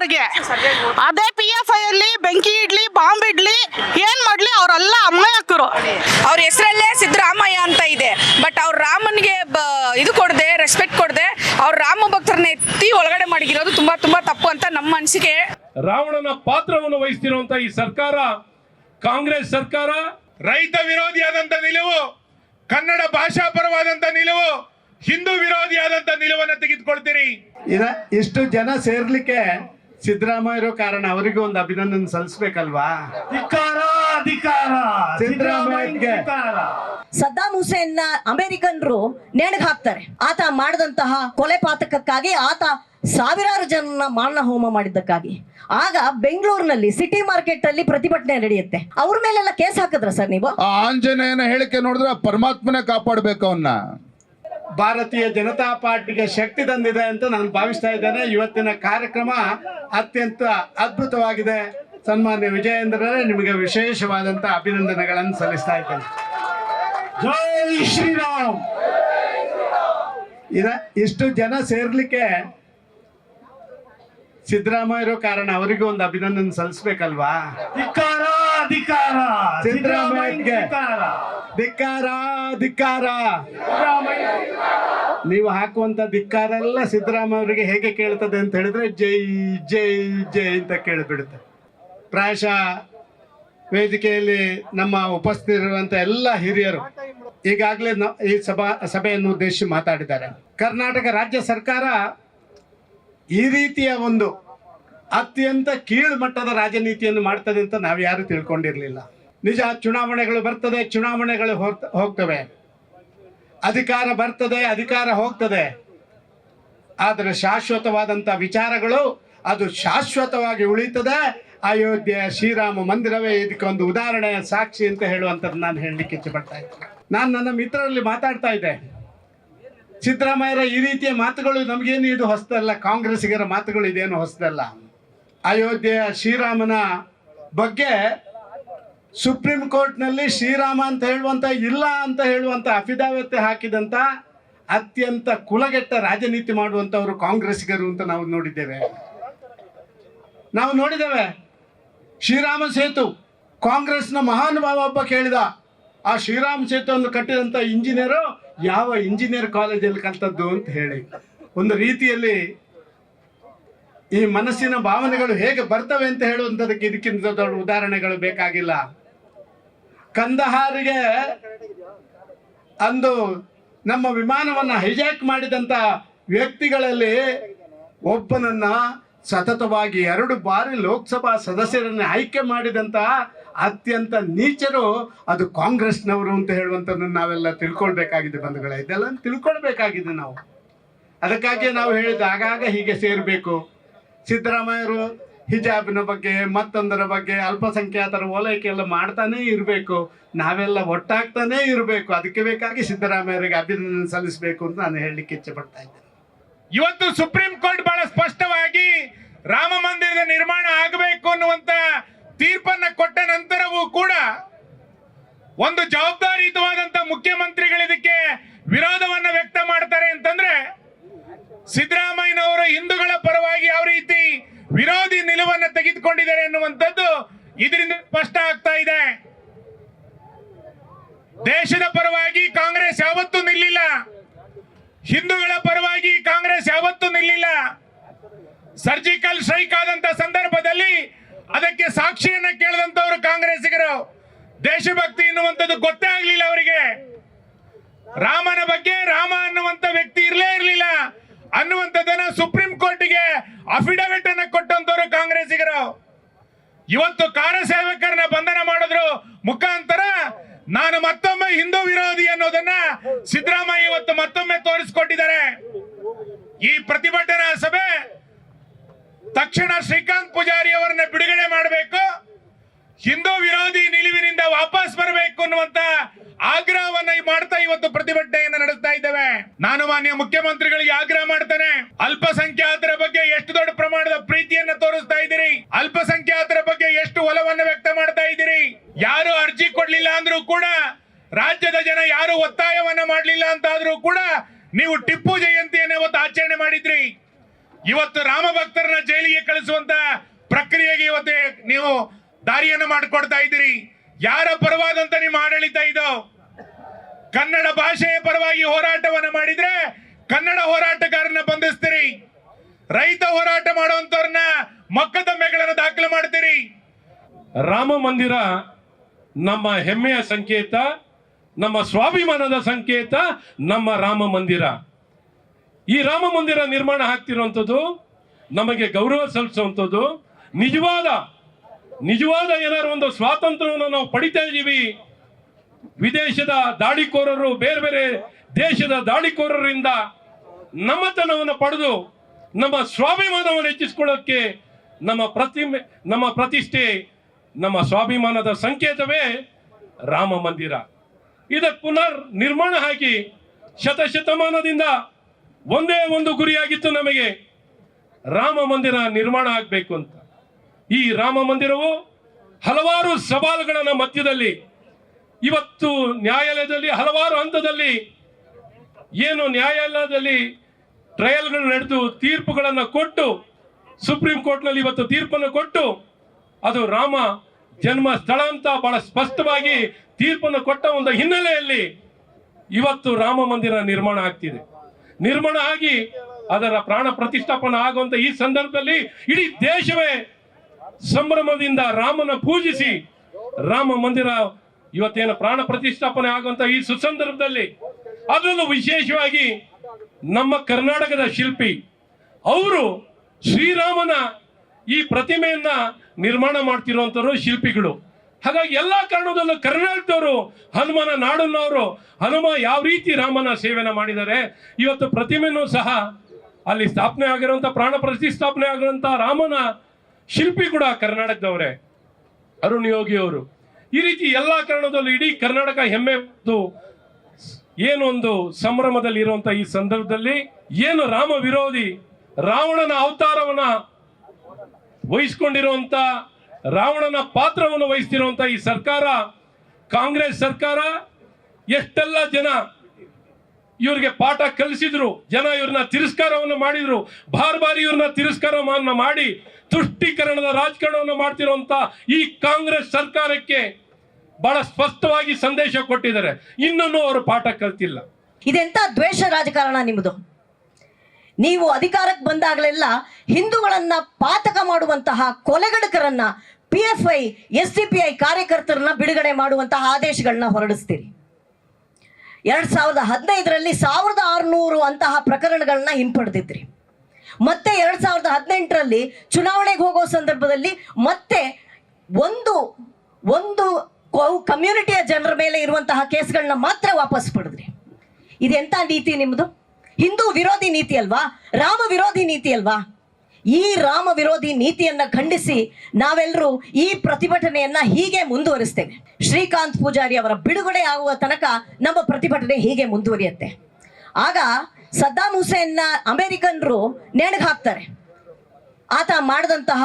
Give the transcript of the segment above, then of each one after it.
ಅವ್ರಿಗೆ. ಅದೇ P F I ಅಲ್ಲಿ ಬೆಂಕಿ ಇಡ್ಲಿ ಬಾಂಬ್ ಇಡ್ಲಿ ಏನ್ ಮಾಡ್ಲಿ ಅವರೆಲ್ಲ ಅಮಾಯಕರು ಅವ್ರ ಹೆಸರಲ್ಲೇ ಸಿದ್ದರಾಮಯ್ಯ ಅಂತ ಇದೆ. ಬಟ್ ಅವ್ರ ರಾಮನ್ಗೆ ಬ- ಇದು ಕೊಡದೆ ರೆಸ್ಪೆಕ್ಟ್ ಕೊಡದೆ. ಅವ್ರ ರಾಮ ಭಕ್ತರನ್ನ ಎತ್ತಿ ಒಳಗಡೆ ಮಾಡಿರೋದು ತುಂಬಾ ತುಂಬಾ ತಪ್ಪು ಅಂತ ನಮ್ಮ ಅನಿಸಿಕೆ. ರಾವಣನ ಪಾತ್ರವನ್ನು ವಹಿಸ್ತಿರುವಂತ ಈ ಸರ್ಕಾರ ಕಾಂಗ್ರೆಸ್ ಸರ್ಕಾರ ರೈತ ವಿರೋಧಿಯಾದಂತ ನಿಲುವು ಕನ್ನಡ ಭಾಷಾ ಪರವಾದಂತ ನಿಲುವು ಹಿಂದೂ ವಿರೋಧಿಯಾದಂತ ನಿಲುವನ್ನು ತೆಗೆದುಕೊಳ್ತೀರಿ. ಇದ ಇಷ್ಟು ಜನ ಸೇರ್ಲಿಕ್ಕೆ ಸಿದ್ದರಾಮಯ್ಯರು ಕಾರಣ ಅವರಿಗೂ ಒಂದು ಅಭಿನಂದನೆ ಸಲ್ಲಿಸ್ಬೇಕಲ್ವಾ? ಧಿಕ್ಕಾರ ಧಿಕ್ಕಾರ. ಸಿದ್ದರಾಮಯ್ಯಗೆ ಸದ್ದಾಂ ಹುಸೇನ್ನ ಅಮೆರಿಕನ್ರು ನೇಣಿಗೆ ಹಾಕ್ತಾರೆ. ಆತ ಮಾಡಿದಂತಹ ಕೊಲೆ ಪಾತಕಕ್ಕಾಗಿ ಆತ ಸಾವಿರಾರು ಜನನ ಮಾರಣ ಹೋಮ ಮಾಡಿದ್ದಕ್ಕಾಗಿ. ಆಗ ಬೆಂಗಳೂರಿನಲ್ಲಿ ಸಿಟಿ ಮಾರ್ಕೆಟ್ ಅಲ್ಲಿ ಪ್ರತಿಭಟನೆ ನಡೆಯುತ್ತೆ. ಅವ್ರ ಮೇಲೆಲ್ಲ ಕೇಸ್ ಹಾಕಿದ್ರ ಸರ್ ನೀವು? ಆ ಆಂಜನೇಯನ ಹೇಳಿಕೆ ನೋಡಿದ್ರೆ ಪರಮಾತ್ಮನೇ ಕಾಪಾಡ್ಬೇಕು ಅವನ್ನ ಭಾರತೀಯ ಜನತಾ ಪಾರ್ಟಿಗೆ ಶಕ್ತಿ ತಂದಿದೆ ಅಂತ ನಾನು ಭಾವಿಸ್ತಾ ಇದ್ದೇನೆ. ಇವತ್ತಿನ ಕಾರ್ಯಕ್ರಮ ಅತ್ಯಂತ ಅದ್ಭುತವಾಗಿದೆ. ಸನ್ಮಾನ್ಯ ವಿಜಯೇಂದ್ರರೇ, ನಿಮಗೆ ವಿಶೇಷವಾದಂತ ಅಭಿನಂದನೆಗಳನ್ನು ಸಲ್ಲಿಸ್ತಾ ಇದ್ದೇನೆ. ಜೈ ಶ್ರೀರಾಮ್! ಇದ ಇಷ್ಟು ಜನ ಸೇರ್ಲಿಕ್ಕೆ ಸಿದ್ದರಾಮಯ್ಯರು ಕಾರಣ, ಅವರಿಗೂ ಒಂದು ಅಭಿನಂದನೆ ಸಲ್ಲಿಸ್ಬೇಕಲ್ವಾ? ಧಿಕ್ಕಾರ ಧಿಕ್ಕಾರ ಸಿದ್ದರಾಮಯ್ಯಗೆ ಧಿಕ್ಕಾರ. ಧಿಕ್ಕಾರ ನೀವು ಹಾಕುವಂತ ಧಿಕ್ಕಾರ ಎಲ್ಲ ಸಿದ್ದರಾಮಯ್ಯ ಅವರಿಗೆ ಹೇಗೆ ಕೇಳ್ತದೆ ಅಂತ ಹೇಳಿದ್ರೆ ಜೈ ಜೈ ಜೈ ಅಂತ ಕೇಳಿಬಿಡುತ್ತೆ. ಪ್ರಾಯಶಃ ವೇದಿಕೆಯಲ್ಲಿ ನಮ್ಮ ಉಪಸ್ಥಿತಿರುವಂತ ಎಲ್ಲ ಹಿರಿಯರು ಈಗಾಗಲೇ ಈ ಸಭಾ ಸಭೆಯನ್ನು ಉದ್ದೇಶಿಸಿ ಮಾತಾಡಿದ್ದಾರೆ. ಕರ್ನಾಟಕ ರಾಜ್ಯ ಸರ್ಕಾರ ಈ ರೀತಿಯ ಒಂದು ಅತ್ಯಂತ ಕೀಳು ಮಟ್ಟದ ರಾಜನೀತಿಯನ್ನು ಮಾಡ್ತದೆ ಅಂತ ನಾವು ಯಾರು ತಿಳ್ಕೊಂಡಿರಲಿಲ್ಲ. ನಿಜ ಚುನಾವಣೆಗಳು ಬರ್ತದೆ, ಚುನಾವಣೆಗಳು ಹೋಗ್ತ- ಹೋಗ್ತವೆ. ಅಧಿಕಾರ ಬರ್ತದೆ, ಅಧಿಕಾರ ಹೋಗ್ತದೆ. ಆದರೆ ಶಾಶ್ವತವಾದಂಥ ವಿಚಾರಗಳು ಅದು ಶಾಶ್ವತವಾಗಿ ಉಳಿತದೆ. ಅಯೋಧ್ಯೆ ಶ್ರೀರಾಮ ಮಂದಿರವೇ ಇದಕ್ಕೊಂದು ಉದಾಹರಣೆ ಸಾಕ್ಷಿ ಅಂತ ಹೇಳುವಂಥದ್ದು ನಾನು ಹೇಳಲಿಕ್ಕೆ ಇಚ್ಛೆಪಡ್ತಾ ಇದ್ದೆ ನಾನು ನನ್ನ ಮಿತ್ರರಲ್ಲಿ ಮಾತಾಡ್ತಾ ಇದ್ದೆ. ಸಿದ್ದರಾಮಯ್ಯರ ಈ ರೀತಿಯ ಮಾತುಗಳು ನಮಗೇನು ಇದು ಹೊಸದಲ್ಲ, ಕಾಂಗ್ರೆಸ್ಸಿಗರ ಮಾತುಗಳು ಇದೇನು ಹೊಸದಲ್ಲ. ಅಯೋಧ್ಯೆಯ ಶ್ರೀರಾಮನ ಬಗ್ಗೆ ಸುಪ್ರೀಂ ಕೋರ್ಟ್ನಲ್ಲಿ ಶ್ರೀರಾಮ ಅಂತ ಹೇಳುವಂತ ಇಲ್ಲ ಅಂತ ಹೇಳುವಂಥ ಅಫಿದಾವಿತ್ ಹಾಕಿದಂತ ಅತ್ಯಂತ ಕುಲಗೆಟ್ಟ ರಾಜನೀತಿ ಮಾಡುವಂಥವರು ಕಾಂಗ್ರೆಸ್ಗರು ಅಂತ ನಾವು ನೋಡಿದ್ದೇವೆ. ನಾವು ನೋಡಿದ್ದೇವೆ, ಶ್ರೀರಾಮ ಸೇತು ಕಾಂಗ್ರೆಸ್ನ ಮಹಾನುಭಾವ ಒಬ್ಬ ಕೇಳಿದ, ಆ ಶ್ರೀರಾಮ ಸೇತುವನ್ನು ಕಟ್ಟಿದಂಥ ಇಂಜಿನಿಯರು ಯಾವ ಇಂಜಿನಿಯರ್ ಕಾಲೇಜಲ್ಲಿ ಕಲ್ತದ್ದು ಅಂತ ಹೇಳಿ. ಒಂದು ರೀತಿಯಲ್ಲಿ ಈ ಮನಸ್ಸಿನ ಭಾವನೆಗಳು ಹೇಗೆ ಬರ್ತವೆ ಅಂತ ಹೇಳುವಂಥದಕ್ಕೆ ಇದಕ್ಕಿಂತ ದೊಡ್ಡ ಉದಾಹರಣೆಗಳು ಬೇಕಾಗಿಲ್ಲ. ಕಂದಹಾರಿಗೆ ಅಂದು ನಮ್ಮ ವಿಮಾನವನ್ನು ಹೈಜಾಕ್ ಮಾಡಿದಂಥ ವ್ಯಕ್ತಿಗಳಲ್ಲಿ ಒಬ್ಬನನ್ನ ಸತತವಾಗಿ ಎರಡು ಬಾರಿ ಲೋಕಸಭಾ ಸದಸ್ಯರನ್ನು ಆಯ್ಕೆ ಮಾಡಿದಂಥ ಅತ್ಯಂತ ನೀಚರು ಅದು ಕಾಂಗ್ರೆಸ್ನವರು ಅಂತ ಹೇಳುವಂಥದ್ದನ್ನು ನಾವೆಲ್ಲ ತಿಳ್ಕೊಳ್ಬೇಕಾಗಿದೆ ಬಂಧುಗಳೇ. ಇದೆಲ್ಲ ತಿಳ್ಕೊಳ್ಬೇಕಾಗಿದೆ ನಾವು. ಅದಕ್ಕಾಗಿ ನಾವು ಹೇಳಿದ ಆಗಾಗ ಹೀಗೆ ಸೇರಬೇಕು. ಸಿದ್ದರಾಮಯ್ಯರು ಹಿಜಾಬಿನ ಬಗ್ಗೆ, ಮತ್ತೊಂದರ ಬಗ್ಗೆ ಅಲ್ಪಸಂಖ್ಯಾತರ ಓಲೈಕೆ ಎಲ್ಲ ಮಾಡ್ತಾನೇ ಇರಬೇಕು. ನಾವೆಲ್ಲ ಒಟ್ಟಾಗ್ತಾನೇ ಇರಬೇಕು. ಅದಕ್ಕೆ ಬೇಕಾಗಿ ಸಿದ್ದರಾಮಯ್ಯರಿಗೆ ಅಭಿನಂದನೆ ಸಲ್ಲಿಸಬೇಕು ಅಂತ ನಾನು ಹೇಳಲಿಕ್ಕೆ ಇಚ್ಛೆ ಪಡ್ತಾ ಇದ್ದೇನೆ. ಇವತ್ತು ಸುಪ್ರೀಂ ಕೋರ್ಟ್ ಬಹಳ ಸ್ಪಷ್ಟವಾಗಿ ರಾಮ ಮಂದಿರದ ನಿರ್ಮಾಣ ಆಗಬೇಕು ಅನ್ನುವಂತ ತೀರ್ಪನ್ನ ಕೊಟ್ಟ ನಂತರವೂ ಕೂಡ ಒಂದು ಜವಾಬ್ದಾರಿಯುತವಾದಂತ ಮುಖ್ಯಮಂತ್ರಿಗಳು ಇದಕ್ಕೆ ವಿರೋಧವನ್ನ ವ್ಯಕ್ತ ಮಾಡ್ತಾರೆ ಅಂತಂದ್ರೆ ಸಿದ್ದರಾಮಯ್ಯನವರು ಹಿಂದೂಗಳ ಪರವಾಗಿ ಯಾವ ರೀತಿ ವಿರೋಧಿ ನಿಲುವನ್ನು ತೆಗೆದುಕೊಂಡಿದ್ದಾರೆ ಎನ್ನುವಂಥದ್ದು ಇದರಿಂದ ಸ್ಪಷ್ಟ ಆಗ್ತಾ ಇದೆ. ದೇಶದ ಪರವಾಗಿ ಕಾಂಗ್ರೆಸ್ ಯಾವತ್ತೂ ನಿಲ್ಲಿಲ್ಲ. ಹಿಂದೂಗಳ ಪರವಾಗಿ ಕಾಂಗ್ರೆಸ್ ಯಾವತ್ತೂ ನಿಲ್ಲಿಲ್ಲ. ಸರ್ಜಿಕಲ್ ಸ್ಟ್ರೈಕ್ ಆದಂತ ಸಂದರ್ಭದಲ್ಲಿ ಅದಕ್ಕೆ ಸಾಕ್ಷಿಯನ್ನ ಕೇಳಿದಂತವರು ಕಾಂಗ್ರೆಸ್ಸಿಗರು. ದೇಶಭಕ್ತಿ ಎನ್ನುವಂಥದ್ದು ಗೊತ್ತೇ ಆಗ್ಲಿಲ್ಲ ಅವರಿಗೆ. ರಾಮನ ಬಗ್ಗೆ ರಾಮ ಅನ್ನುವಂತ ವ್ಯಕ್ತಿ ಇರಲೇ ಇರಲಿಲ್ಲ. ಅನ್ನುವಂಥದ್ದನ್ನ ಸುಪ್ರೀಂ ಕೋರ್ಟ್ಗೆ ಅಫಿಡವಿಟ್ ಅನ್ನ ಕೊಟ್ಟಂತವರು ಕಾಂಗ್ರೆಸ್ಸಿಗರು. ಇವತ್ತು ಕಾರ ಸೇವಕರನ್ನ ಬಂಧನ ಮಾಡಿದ್ರು. ಮುಖಾಂತರ ನಾನು ಮತ್ತೊಮ್ಮೆ ಹಿಂದೂ ವಿರೋಧಿ ಅನ್ನೋದನ್ನ ಸಿದ್ದರಾಮಯ್ಯ ಇವತ್ತು ಮತ್ತೊಮ್ಮೆ ತೋರಿಸಿಕೊಟ್ಟಿದ್ದಾರೆ. ಈ ಪ್ರತಿಭಟನಾ ಸಭೆ ತಕ್ಷಣ ಶ್ರೀಕಾಂತ್ ಪೂಜಾರಿ ಅವರನ್ನ ಬಿಡುಗಡೆ ಮಾಡಬೇಕು. ಹಿಂದೂ ವಿರೋಧಿ ನಿಲುವಿನಿಂದ ವಾಪಸ್ ಬರಬೇಕು ಅನ್ನುವಂತ ಆಗ್ರಹವನ್ನ ಮಾಡ್ತಾ ಇವತ್ತು ಪ್ರತಿಭಟನೆಯನ್ನ ನಡೆಸ್ತಾ ಇದ್ದೇವೆ. ನಾನು ಮಾನ್ಯ ಮುಖ್ಯಮಂತ್ರಿಗಳಿಗೆ ಆಗ್ರಹ ಮಾಡ್ತೇನೆ. ಅಲ್ಪಸಂಖ್ಯಾತರ ಬಗ್ಗೆ ಎಷ್ಟು ದೊಡ್ಡ ಪ್ರಮಾಣದ ಪ್ರೀತಿಯನ್ನ ತೋರಿಸ್ತಾ ಇದ್ದೀರಿ? ಅಲ್ಪಸಂಖ್ಯಾತರ ಬಗ್ಗೆ ಎಷ್ಟು ಒಲವನ್ನ ವ್ಯಕ್ತ ಮಾಡ್ತಾ ಇದ್ದೀರಿ? ಯಾರು ಅರ್ಜಿ ಕೊಡ್ಲಿಲ್ಲ ಅಂದ್ರೂ ಕೂಡ ರಾಜ್ಯದ ಜನ ಯಾರು ಒತ್ತಾಯವನ್ನ ಮಾಡಲಿಲ್ಲ ಅಂತ ಆದ್ರೂ ಕೂಡ ನೀವು ಟಿಪ್ಪು ಜಯಂತಿಯನ್ನ ಇವತ್ತು ಆಚರಣೆ ಮಾಡಿದ್ರಿ. ಇವತ್ತು ರಾಮ ಭಕ್ತರನ್ನ ಜೈಲಿಗೆ ಕಳಿಸುವಂತ ಪ್ರಕ್ರಿಯೆಗೆ ಇವತ್ತು ನೀವು ದಾರಿಯನ್ನು ಮಾಡಿಕೊಡ್ತಾ ಇದ್ದೀರಿ. ಯಾರ ಪರವಾದಂತ ನಿಮ್ಮ ಆಡಳಿತ ಇದು? ಕನ್ನಡ ಭಾಷೆಯ ಪರವಾಗಿ ಹೋರಾಟವನ್ನ ಮಾಡಿದ್ರೆ ಕನ್ನಡ ಹೋರಾಟಗಾರನ ಬಂಧಿಸ್ತೀರಿ. ರೈತ ಹೋರಾಟ ಮಾಡುವಂತವ್ರನ್ನ ಮೊಕದ್ದಮೆಗಳನ್ನು ದಾಖಲು ಮಾಡ್ತೀರಿ. ರಾಮ ಮಂದಿರ ನಮ್ಮ ಹೆಮ್ಮೆಯ ಸಂಕೇತ, ನಮ್ಮ ಸ್ವಾಭಿಮಾನದ ಸಂಕೇತ, ನಮ್ಮ ರಾಮ ಮಂದಿರ. ಈ ರಾಮ ಮಂದಿರ ನಿರ್ಮಾಣ ಆಗ್ತಿರುವಂಥದ್ದು ನಮಗೆ ಗೌರವ ಸಲ್ಲಿಸುವಂಥದ್ದು ನಿಜವಾದ ನಿಜವಾದ ಏನಾದ್ರು ಒಂದು ಸ್ವಾತಂತ್ರ್ಯವನ್ನು ನಾವು ಪಡಿತಾ ಇದ್ದೀವಿ. ವಿದೇಶದ ದಾಳಿಕೋರರು, ಬೇರೆ ಬೇರೆ ದೇಶದ ದಾಳಿಕೋರರಿಂದ ನಮ್ಮತನವನ್ನು ಪಡೆದು ನಮ್ಮ ಸ್ವಾಭಿಮಾನವನ್ನು ಹೆಚ್ಚಿಸ್ಕೊಳ್ಳೋಕ್ಕೆ ನಮ್ಮ ಪ್ರತಿಮೆ, ನಮ್ಮ ಪ್ರತಿಷ್ಠೆ, ನಮ್ಮ ಸ್ವಾಭಿಮಾನದ ಸಂಕೇತವೇ ರಾಮ ಮಂದಿರ. ಇದಕ್ಕೆ ಪುನರ್ ನಿರ್ಮಾಣ ಹಾಕಿ ಶತಶತಮಾನದಿಂದ ಒಂದೇ ಒಂದು ಗುರಿಯಾಗಿತ್ತು ನಮಗೆ ರಾಮ ಮಂದಿರ ನಿರ್ಮಾಣ ಆಗಬೇಕು ಅಂತ. ಈ ರಾಮ ಮಂದಿರವು ಹಲವಾರು ಸವಾಲುಗಳ ಮಧ್ಯದಲ್ಲಿ, ಇವತ್ತು ನ್ಯಾಯಾಲಯದಲ್ಲಿ, ಹಲವಾರು ಹಂತದಲ್ಲಿ, ಏನು ನ್ಯಾಯಾಲಯದಲ್ಲಿ ಟ್ರಯಲ್ಗಳು ನಡೆದು ತೀರ್ಪುಗಳನ್ನು ಕೊಟ್ಟು, ಸುಪ್ರೀಂ ಕೋರ್ಟ್ನಲ್ಲಿ ಇವತ್ತು ತೀರ್ಪನ್ನು ಕೊಟ್ಟು, ಅದು ರಾಮ ಜನ್ಮ ಸ್ಥಳ ಅಂತ ಬಹಳ ಸ್ಪಷ್ಟವಾಗಿ ತೀರ್ಪನ್ನು ಕೊಟ್ಟ ಒಂದು ಹಿನ್ನೆಲೆಯಲ್ಲಿ ಇವತ್ತು ರಾಮ ಮಂದಿರ ನಿರ್ಮಾಣ ಆಗ್ತಿದೆ. ನಿರ್ಮಾಣ ಆಗಿ ಅದರ ಪ್ರಾಣ ಪ್ರತಿಷ್ಠಾಪನೆ ಆಗುವಂತ ಈ ಸಂದರ್ಭದಲ್ಲಿ ಇಡೀ ದೇಶವೇ ಸಂಭ್ರಮದಿಂದ ರಾಮನ ಪೂಜಿಸಿ ರಾಮ ಮಂದಿರ ಇವತ್ತೇನು ಪ್ರಾಣ ಪ್ರತಿಷ್ಠಾಪನೆ ಆಗುವಂತ ಈ ಸುಸಂದರ್ಭದಲ್ಲಿ ಅದರಲ್ಲೂ ವಿಶೇಷವಾಗಿ ನಮ್ಮ ಕರ್ನಾಟಕದ ಶಿಲ್ಪಿ ಅವರು ಶ್ರೀರಾಮನ ಈ ಪ್ರತಿಮೆಯನ್ನ ನಿರ್ಮಾಣ ಮಾಡ್ತಿರುವಂತರು ಶಿಲ್ಪಿಗಳು. ಹಾಗಾಗಿ ಎಲ್ಲಾ ಕಾರಣದಲ್ಲೂ ಕರ್ನಾಟಕದವರು ಹನುಮನ ನಾಡನ್ನವರು ಹನುಮ ಯಾವ ರೀತಿ ರಾಮನ ಸೇವೆನ ಮಾಡಿದ್ದಾರೆ, ಇವತ್ತು ಪ್ರತಿಮೆನೂ ಸಹ ಅಲ್ಲಿ ಸ್ಥಾಪನೆ ಆಗಿರುವಂತ, ಪ್ರಾಣ ಪ್ರತಿಷ್ಠಾಪನೆ ಆಗಿರುವಂತಹ ರಾಮನ ಶಿಲ್ಪಿ ಕೂಡ ಕರ್ನಾಟಕದವರೇ. ಅರುಣ್ ಯೋಗಿ ಅವರು. ಈ ರೀತಿ ಎಲ್ಲ ಕಾರಣದಲ್ಲೂ ಇಡೀ ಕರ್ನಾಟಕ ಹೆಮ್ಮೆ ಒಂದು ಸಂಭ್ರಮದಲ್ಲಿ ಇರುವಂತ ಈ ಸಂದರ್ಭದಲ್ಲಿ ಏನು ರಾಮ ವಿರೋಧಿ ರಾವಣನ ಅವತಾರವನ್ನ ವಹಿಸ್ಕೊಂಡಿರುವಂತ, ರಾವಣನ ಪಾತ್ರವನ್ನು ವಹಿಸ್ತಿರುವಂತ ಈ ಸರ್ಕಾರ, ಕಾಂಗ್ರೆಸ್ ಸರ್ಕಾರ, ಎಷ್ಟೆಲ್ಲ ಜನ ಇವ್ರಿಗೆ ಪಾಠ ಕಲಿಸಿದ್ರು, ಜನ ಇವ್ರನ್ನ ತಿರಸ್ಕಾರವನ್ನು ಮಾಡಿದ್ರು, ಬಾರ್ ಬಾರಿ ಇವ್ರನ್ನ ತಿರಸ್ಕಾರವನ್ನು ಮಾಡಿ ತುಷ್ಟೀಕರಣದ ರಾಜಕಾರಣವನ್ನು ಮಾಡ್ತಿರುವಂತ ಈ ಕಾಂಗ್ರೆಸ್ ಸರ್ಕಾರಕ್ಕೆ ಬಹಳ ಸ್ಪಷ್ಟವಾಗಿ ಸಂದೇಶ ಕೊಟ್ಟಿದ್ದಾರೆ. ಇನ್ನೂ ಅವರು ಪಾಠ ಕಲ್ತಿಲ್ಲ. ಇದೆಂತ ದ್ವೇಷ ರಾಜಕಾರಣ ನಿಮ್ಮದು? ನೀವು ಅಧಿಕಾರಕ್ಕೆ ಬಂದಾಗಲೆಲ್ಲ ಹಿಂದೂಗಳನ್ನ ಪಾತಕ ಮಾಡುವಂತಹ ಕೊಲೆಗಡಕರನ್ನ P F I S C P I ಕಾರ್ಯಕರ್ತರನ್ನ ಬಿಡುಗಡೆ ಮಾಡುವಂತಹ ಆದೇಶಗಳನ್ನ ಹೊರಡಿಸ್ತೀರಿ. ಎರಡ್ ಸಾವಿರದ ಹದಿನೈದರಲ್ಲಿ ಸಾವಿರದ ಆರುನೂರು ಅಂತಹ ಪ್ರಕರಣಗಳನ್ನ ಹಿಂಪಡೆದಿದ್ರಿ. ಮತ್ತೆ ಎರಡ್ ಸಾವಿರದ ಹದಿನೆಂಟರಲ್ಲಿ ಚುನಾವಣೆಗೆ ಹೋಗೋ ಸಂದರ್ಭದಲ್ಲಿ ಮತ್ತೆ ಒಂದು ಒಂದು ಕಮ್ಯುನಿಟಿಯ ಜನರ ಮೇಲೆ ಇರುವಂತಹ ಕೇಸ್ಗಳನ್ನ ಮಾತ್ರ ವಾಪಸ್ ಪಡೆದ್ರಿ. ಇದೆಂತ ನೀತಿ ನಿಮ್ಮದು ಹಿಂದೂ ವಿರೋಧಿ ನೀತಿ ಅಲ್ವಾ? ರಾಮ ವಿರೋಧಿ ನೀತಿ ಅಲ್ವಾ? ಈ ರಾಮ ವಿರೋಧಿ ನೀತಿಯನ್ನ ಖಂಡಿಸಿ ನಾವೆಲ್ಲರೂ ಈ ಪ್ರತಿಭಟನೆಯನ್ನ ಹೀಗೆ ಮುಂದುವರಿಸ್ತೇವೆ. ಶ್ರೀಕಾಂತ್ ಪೂಜಾರಿ ಅವರ ಬಿಡುಗಡೆ ಆಗುವ ತನಕ ನಮ್ಮ ಪ್ರತಿಭಟನೆ ಹೀಗೆ ಮುಂದುವರಿಯುತ್ತೆ. ಆಗ ಸದ್ದಾಂ ಹುಸೇನ್ನ ಅಮೆರಿಕನ್ರು ನೇಣಿಗೆ ಹಾಕ್ತಾರೆ. ಆತ ಮಾಡಿದಂತಹ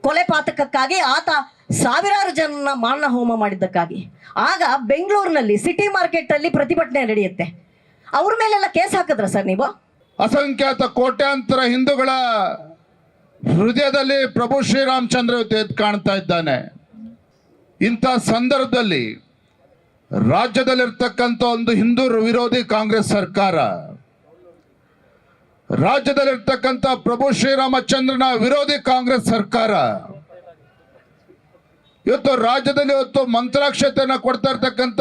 ಕೊಲೆ ಪಾತಕಕ್ಕಾಗಿ ಆತ ಸಾವಿರಾರು ಜನನ ಮಾರಣ ಹೋಮ ಮಾಡಿದ್ದಕ್ಕಾಗಿ. ಆಗ ಬೆಂಗಳೂರಿನಲ್ಲಿ ಸಿಟಿ ಮಾರ್ಕೆಟ್ ಅಲ್ಲಿ ಪ್ರತಿಭಟನೆ ನಡೆಯುತ್ತೆ. ಅವ್ರ ಮೇಲೆಲ್ಲ ಕೇಸ್ ಹಾಕಿದ್ರ ಸರ್ ನೀವು? ಅಸಂಖ್ಯಾತ ಕೋಟ್ಯಾಂತರ ಹಿಂದೂಗಳ ಹೃದಯದಲ್ಲಿ ಪ್ರಭು ಶ್ರೀರಾಮಚಂದ್ರ ಎದ್ದು ಕಾಣ್ತಾ ಇದ್ದಾನೆ. ಇಂಥ ಸಂದರ್ಭದಲ್ಲಿ ರಾಜ್ಯದಲ್ಲಿರ್ತಕ್ಕಂಥ ಒಂದು ಹಿಂದೂ ವಿರೋಧಿ ಕಾಂಗ್ರೆಸ್ ಸರ್ಕಾರ ರಾಜ್ಯದಲ್ಲಿರ್ತಕ್ಕಂಥ ಪ್ರಭು ಶ್ರೀರಾಮಚಂದ್ರನ ವಿರೋಧಿ ಕಾಂಗ್ರೆಸ್ ಸರ್ಕಾರ. ಇವತ್ತು ರಾಜ್ಯದಲ್ಲಿ ಇವತ್ತು ಮಂತ್ರಾಕ್ಷತೆಯನ್ನ ಕೊಡ್ತಾ ಇರ್ತಕ್ಕಂಥ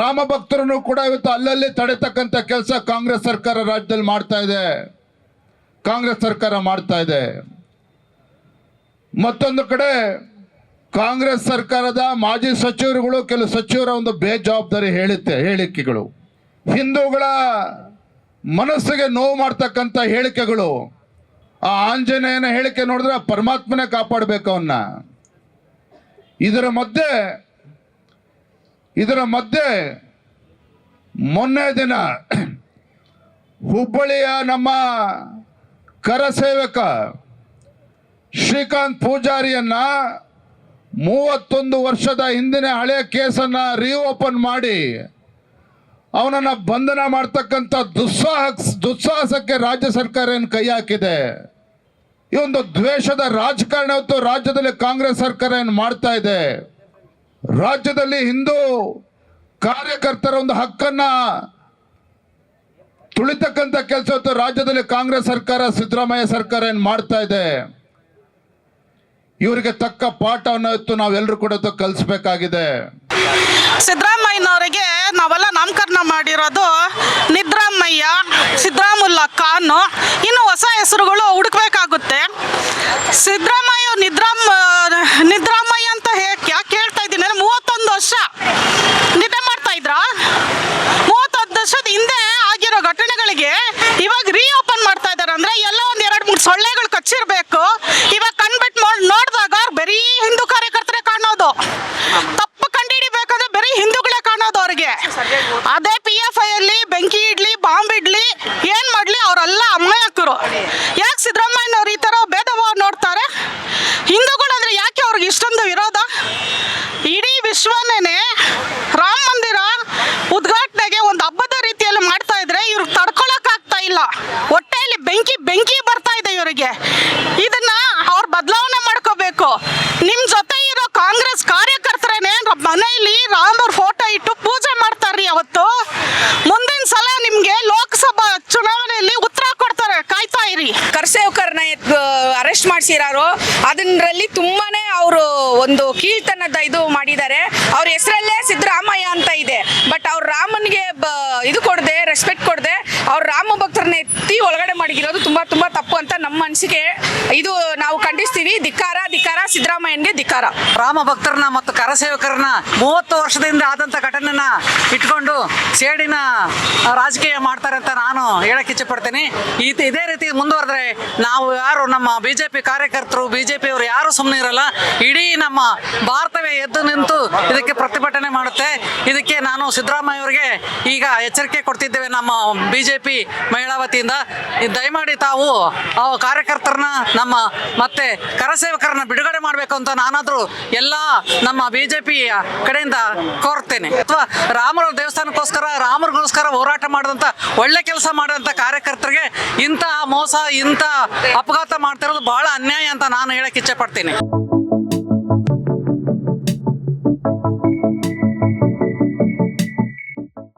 ರಾಮ ಭಕ್ತರನ್ನು ಕೂಡ ಇವತ್ತು ಅಲ್ಲಲ್ಲಿ ತಡೆತಕ್ಕಂತ ಕೆಲಸ ಕಾಂಗ್ರೆಸ್ ಸರ್ಕಾರ ರಾಜ್ಯದಲ್ಲಿ ಮಾಡ್ತಾ ಇದೆ. ಕಾಂಗ್ರೆಸ್ ಸರ್ಕಾರ ಮಾಡ್ತಾ ಇದೆ. ಮತ್ತೊಂದು ಕಡೆ ಕಾಂಗ್ರೆಸ್ ಸರ್ಕಾರದ ಮಾಜಿ ಸಚಿವರುಗಳು, ಕೆಲವು ಸಚಿವರ ಒಂದು ಬೇಜವಾಬ್ದಾರಿ ಹೇಳುತ್ತೆ, ಹೇಳಿಕೆಗಳು. ಹಿಂದೂಗಳ ಮನಸ್ಸಿಗೆ ನೋವು ಮಾಡ್ತಕ್ಕಂಥ ಹೇಳಿಕೆಗಳು, ಆ ಆಂಜನೇಯನ ಹೇಳಿಕೆ ನೋಡಿದ್ರೆ ಪರಮಾತ್ಮನೇ ಕಾಪಾಡಬೇಕು ಅವನ್ನ ಇದರ ಮಧ್ಯೆ ಇದರ ಮಧ್ಯೆ ಮೊನ್ನೆ ದಿನ ಹುಬ್ಬಳ್ಳಿಯ ನಮ್ಮ ಕರಸೇವಕ ಶ್ರೀಕಾಂತ್ ಪೂಜಾರಿಯನ್ನ ಮೂವತ್ತೊಂದು ವರ್ಷದ ಹಿಂದಿನ ಹಳೆಯ ಕೇಸನ್ನ ರೀಓಪನ್ ಮಾಡಿ ಅವನನ್ನ ಬಂಧನ ಮಾಡ್ತಕ್ಕಂಥ ದುಸ್ಸಾಹ ದುಸ್ಸಾಹಸಕ್ಕೆ ರಾಜ್ಯ ಸರ್ಕಾರ ಏನು ಕೈ ಹಾಕಿದೆ? ಈ ಒಂದು ದ್ವೇಷದ ರಾಜಕಾರಣ ಹೊತ್ತು ರಾಜ್ಯದಲ್ಲಿ ಕಾಂಗ್ರೆಸ್ ಸರ್ಕಾರ ಏನು ಮಾಡ್ತಾ ಇದೆ? ರಾಜ್ಯದಲ್ಲಿ ಹಿಂದೂ ಕಾರ್ಯಕರ್ತರ ಒಂದು ಹಕ್ಕನ್ನ ತುಳಿತಕ್ಕಂಥ ಕೆಲಸ ಹೊತ್ತು ರಾಜ್ಯದಲ್ಲಿ ಕಾಂಗ್ರೆಸ್ ಸರ್ಕಾರ, ಸಿದ್ದರಾಮಯ್ಯ ಸರ್ಕಾರ ಏನು ಮಾಡ್ತಾ ಇದೆ? ಇವರಿಗೆ ತಕ್ಕ ಪಾಠವನ್ನು ಇವತ್ತು ನಾವೆಲ್ಲರೂ ಕೂಡ ಕಲಿಸ್ಬೇಕಾಗಿದೆ. ಸಿದ್ದರಾಮಯ್ಯನವರಿಗೆ ನಾವೆಲ್ಲ ನಾಮಕರಣ ಮಾಡಿರೋದು ನಿದ್ರಾಮಯ್ಯ ಸಿದ್ದರಾಮುಲ್ಲಾ ಖಾನ್ ಇನ್ನು ಹೊಸ ಹೆಸರುಗಳು ಹುಡುಕ್ಬೇಕಾಗುತ್ತೆ. ಸಿದ್ದರಾಮಯ್ಯ ನಿದ್ರಾಮ, ನಿದ್ರಾಮಯ್ಯ ಅಂತ ಹೇಗೆ ಯಾಕೆ ಹೇಳ್ತಾ ಇದ್ದೀನಿ ಅಂದರೆ ಮೂವತ್ತೊಂದು ವರ್ಷ ನಿದ್ದೆ ಮಾಡ್ತಾ ಇದ್ರಾ? ಮೂವತ್ತೊಂದು ವರ್ಷದ ಹಿಂದೆ ಆಗಿರೋ ಘಟನೆಗಳಿಗೆ ಇವಾಗ ರೀಓಪನ್ ಮಾಡ್ತಾ ಇದ್ದಾರೆ ಅಂದ್ರೆ ಎಲ್ಲ ಒಂದ್ ಎರಡ್ ಮೂರು ಸೊಳ್ಳೆಗಳು ಕಚ್ಚಿರ್ಬೇಕು ಇವಾಗ ಕಣ್ಬಿಟ್ಟು ನೋಡಿದಾಗ ಬರೀ ಹಿಂದೂ ಕಾರ್ಯಕರ್ತರೇ ಕಾಣೋದು ತಪ್ಪು ಕಂಡುಹಿಡಿಬೇಕಂದ್ರೆ ಬರೀ ಹಿಂದೂಗಳೇ ಕಾಣೋದು ಅವ್ರಿಗೆ ಅದೇ ಪಿ ಎಫ್ ಐ ಅಲ್ಲಿ ಬೆಂಕಿ ಇಡ್ಲಿ ಬಾಂಬ್ ಇಡ್ಲಿ ಏನ್ ಮಾಡ್ಲಿ ಅವರೆಲ್ಲ ಅಮಾಯಕರು ಯಾಕೆ ಸಿದ್ದರಾಮಯ್ಯನವ್ರು ಈ ತರ ಭೇದ ಭಾವ ನೋಡ್ತಾರೆ ಹಿಂದೂಗಳಂದ್ರೆ ಯಾಕೆ ಅವ್ರಿಗೆ ಇಷ್ಟೊಂದು ವಿರೋಧ ಇಡೀ ವಿಶ್ವನೇನೆ ರಾಮ ಮಂದಿರ ಉದ್ಘಾಟನೆಗೆ ಒಂದು ಹಬ್ಬದ ರೀತಿಯಲ್ಲಿ ಮಾಡ್ತಾ ಇದ್ರೆ ಇವ್ರಿಗೆ ತಡ್ಕೊಳಕ್ ಆಗ್ತಾ ಇಲ್ಲ ಹೊಟ್ಟೆಯಲ್ಲಿ ಬೆಂಕಿ ಬೆಂಕಿ ಬರ್ತಾ ಇದೆ ಇವರಿಗೆ ಇದನ್ನ ಅವ್ರು ಬದಲಾವಣೆ ಮಾಡ್ಕೋಬೇಕು ನಿಮ್ ಜೊತೆ ಇರೋ ಕಾಂಗ್ರೆಸ್ ಕಾರ್ಯಕರ್ತರೇನೆ ರ- ಮನೆಯಲ್ಲಿ ರಾಮರ್ ಫೋಟೋ ಇಟ್ಟು ಪೂಜೆ ಮಾಡ್ತಾರ್ರಿ ಅವತ್ತು ಮುಂದಿನ ಸಲ ನಿಮ್ಗೆ ಲೋಕಸಭಾ ಚುನಾವಣೆಯಲ್ಲಿ ಉತ್ತರ ಕೊಡ್ತಾರೆ ಕಾಯ್ತಾ ಇರಿ ಕರ್ಸೇವಕರ್ನ ಅರೆಸ್ಟ್ ಮಾಡಿಸಿರೋರು. ಅದನ್ನರಲ್ಲಿ ತುಂಬಾನೇ ಅವರು ಒಂದು ಕೀಳ್ತನದ ಇದು ಮಾಡಿದ್ದಾರೆ. ಅವ್ರ ಹೆಸರಲ್ಲೇ ಸಿದ್ದರಾಮಯ್ಯ ಅಂತ ಇದೆ. ಬಟ್ ಅವ್ರು ರಾಮನ್ಗೆ ಇದು ಕೊಡದೆ ರೆಸ್ಪೆಕ್ಟ್ ಕೊಡದೆ ಅವ್ರ ರಾಮ ಭಕ್ತರನ್ನ ಎತ್ತಿ ಒಳಗಡೆ ಮಾಡಿರೋದು ತುಂಬಾ ತುಂಬಾ ತಪ್ಪು ಅಂತ ನಮ್ಮ ಅನಿಸಿಕೆ. ಇದು ನಾವು ಖಂಡಿಸ್ತೀವಿ. ಧಿಕ್ಕಾರ ಧಿಕ್ಕಾರ, ಸಿದ್ದರಾಮಯ್ಯನ್ಗೆ ಧಿಕ್ಕಾರ. ರಾಮ ಭಕ್ತರನ್ನ ಮತ್ತು ಕರಸೇವಕರನ್ನ ಮೂವತ್ತು ವರ್ಷದಿಂದ ಆದಂಥ ಘಟನೆನ ಇಟ್ಕೊಂಡು ಸೇಡಿನ ರಾಜಕೀಯ ಮಾಡ್ತಾರೆ ಅಂತ ನಾನು ಹೇಳಕ್ಕೆ ಇಚ್ಛಪಡ್ತೀನಿ ಈ ಇದೇ ರೀತಿ ಮುಂದುವರೆದ್ರೆ ನಾವು ಯಾರು ನಮ್ಮ ಬಿ ಜೆ ಪಿ ಕಾರ್ಯಕರ್ತರು ಬಿ ಜೆ ಯಾರು ಸುಮ್ಮನೆ ಇರಲ್ಲ. ಇಡೀ ನಮ್ಮ ಭಾರತವೇ ಎದ್ದು ನಿಂತು ಇದಕ್ಕೆ ಪ್ರತಿಭಟನೆ ಮಾಡುತ್ತೆ. ಇದಕ್ಕೆ ನಾನು ಸಿದ್ದರಾಮಯ್ಯ ಅವರಿಗೆ ಈಗ ಎಚ್ಚರಿಕೆ ಕೊಡ್ತಿದ್ದೇವೆ ನಮ್ಮ ಬಿ ಜೆ ಪಿ ಮಹಿಳಾ ವತಿಯಿಂದ. ದಯಮಾಡಿ ತಾವು ಆ ಕಾರ್ಯಕರ್ತರನ್ನ, ನಮ್ಮ ಮತ್ತೆ ಕರಸೇವಕರನ್ನ ಬಿಡುಗಡೆ ಮಾಡಬೇಕು ಅಂತ ನಾನಾದರೂ ಎಲ್ಲ ನಮ್ಮ ಬಿಜೆಪಿ ಕಡೆಯಿಂದ ಕೋರ್ತೇನೆ. ಅಥವಾ ರಾಮರ ದೇವಸ್ಥಾನಕ್ಕೋಸ್ಕರ, ರಾಮರಿಗೋಸ್ಕರ ಹೋರಾಟ ಮಾಡಿದಂತ, ಒಳ್ಳೆ ಕೆಲಸ ಮಾಡಿದಂತ ಕಾರ್ಯಕರ್ತರಿಗೆ ಇಂತಹ ಮೋಸ ಇಂಥ ಅಪಘಾತ ಮಾಡ್ತಿರೋದು ಬಹಳ ಅನ್ಯಾಯ ಅಂತ ನಾನು ಹೇಳಕ್ಕೆ ಇಚ್ಛೆ ಪಡ್ತೀನಿ.